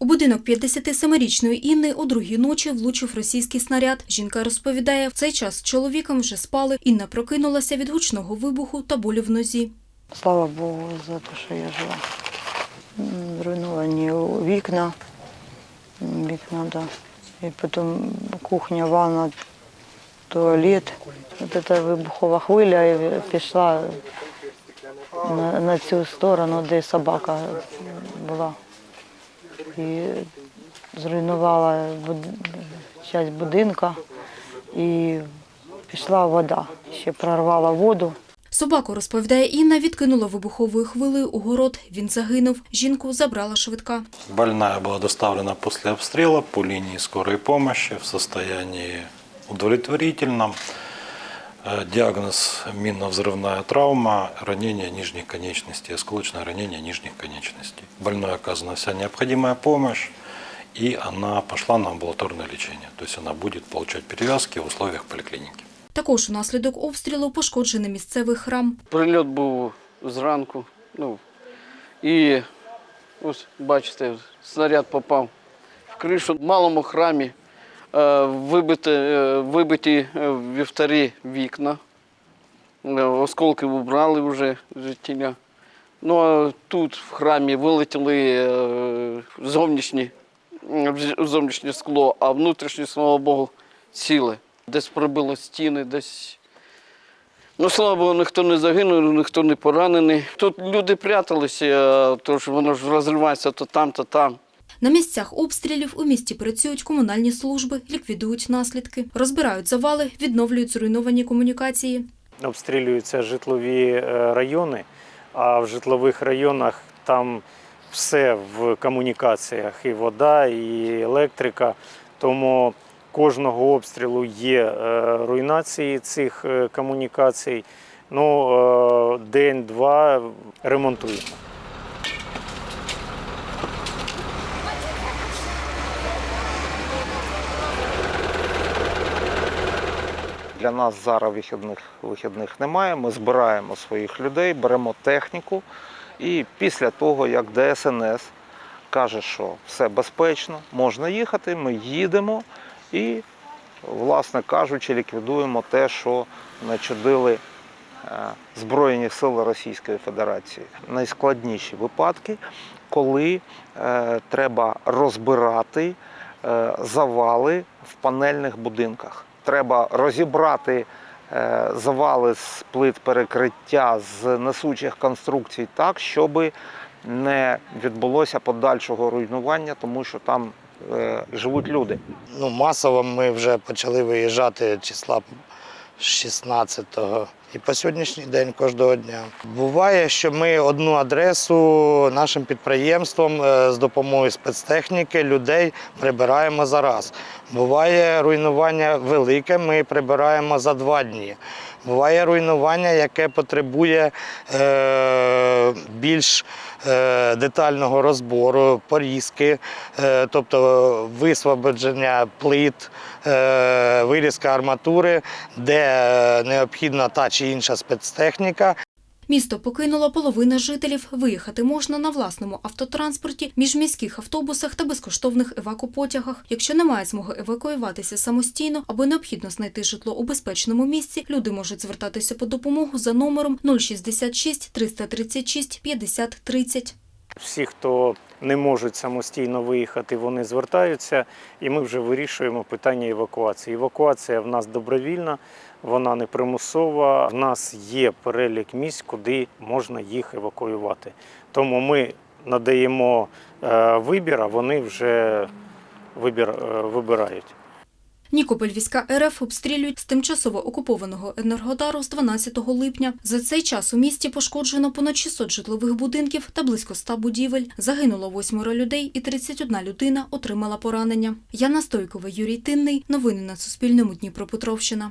У будинок 57-річної Інни у другій ночі влучив російський снаряд. Жінка розповідає, в цей час з чоловіком вже спали. Інна прокинулася від гучного вибуху та болю в нозі. Слава Богу за те, що я жива. М, Зруйновані вікна. Вікна, да. І потім кухня, ванна, туалет. От ця вибухова хвиля пішла на, на цю сторону, де собака була. І зруйнувала часть будинка і пішла вода. Ще прорвала воду. Собаку, розповідає Інна, відкинула вибуховою хвилею у город. Він загинув. Жінку забрала швидка. Больная была доставлена после обстрела по линии скорой помощи в состоянии удовлетворительном. Э, Диагноз минно-взрывная травма, ранение нижних конечностей, осколочное ранение нижних конечностей. Больной оказана вся необходимая помощь, и она пошла на амбулаторное лечение. То есть она будет получать перевязки в условиях поликлиники. Також унаслідок обстрілу пошкоджений місцевий храм. Прильот був зранку. Ну, і ось бачите, снаряд попав в кришу. В малому храмі е, е, вибиті е, вівтарі вікна. Осколки убрали вже життя. Ну а тут в храмі вилетіли зовнішні, зовнішнє скло, а внутрішнє, слава Богу, ціле. Десь пробило стіни, десь Ну, слава Богу, ніхто не загинув, ніхто не поранений. Тут люди пряталися, тож воно ж розривається то там, то там. На місцях обстрілів у місті працюють комунальні служби, ліквідують наслідки, розбирають завали, відновлюють зруйновані комунікації. обстрілюються житлові е, райони, а в житлових районах там все в комунікаціях і вода, і електрика. Тому кожного обстрілу є е, руйнації цих е, комунікацій. Ну, день-два ремонтуємо. Для нас зараз вихідних, вихідних немає. Ми збираємо своїх людей, беремо техніку. І після того, як ДСНС каже, що все безпечно, можна їхати, ми їдемо і, власне кажучи, ліквідуємо те, що начудили е, Збройні сили Російської Федерації. Найскладніші випадки, коли е, треба розбирати е, завали в панельних будинках. Треба розібрати е, завали з плит перекриття з несучих конструкцій так, щоб не відбулося подальшого руйнування, тому що там е, живуть люди. Ну, масово ми вже почали виїжджати числа 16-го і по сьогоднішній день кожного дня. Буває, що ми одну адресу нашим підприємством е, з допомогою спецтехніки людей прибираємо за раз. Буває руйнування велике, ми прибираємо за два дні. Буває руйнування, яке потребує е, більш е, детального розбору, порізки, е, тобто висвободження плит, е, вирізка арматури, де е, необхідна та чи інша спецтехніка. Місто покинула половина жителів. Виїхати можна на власному автотранспорті, міжміських автобусах та безкоштовних евакопотягах. Якщо немає змоги евакуюватися самостійно або необхідно знайти житло у безпечному місці, люди можуть звертатися по допомогу за номером 066 336 50 30. Всі, хто не можуть самостійно виїхати, вони звертаються, і ми вже вирішуємо питання евакуації. Евакуація в нас добровільна, вона не примусова. В нас є перелік місць, куди можна їх евакуювати. Тому ми надаємо е, вибір, а вони вже вибір, е, вибирають. Нікополь війська РФ обстрілюють з тимчасово окупованого Енергодару з 12 липня. За цей час у місті пошкоджено понад 600 житлових будинків та близько 100 будівель. Загинуло восьмеро людей і 31 людина отримала поранення. Яна Стойкова, Юрій Тинний. Новини на Суспільному Дніпропетровщина.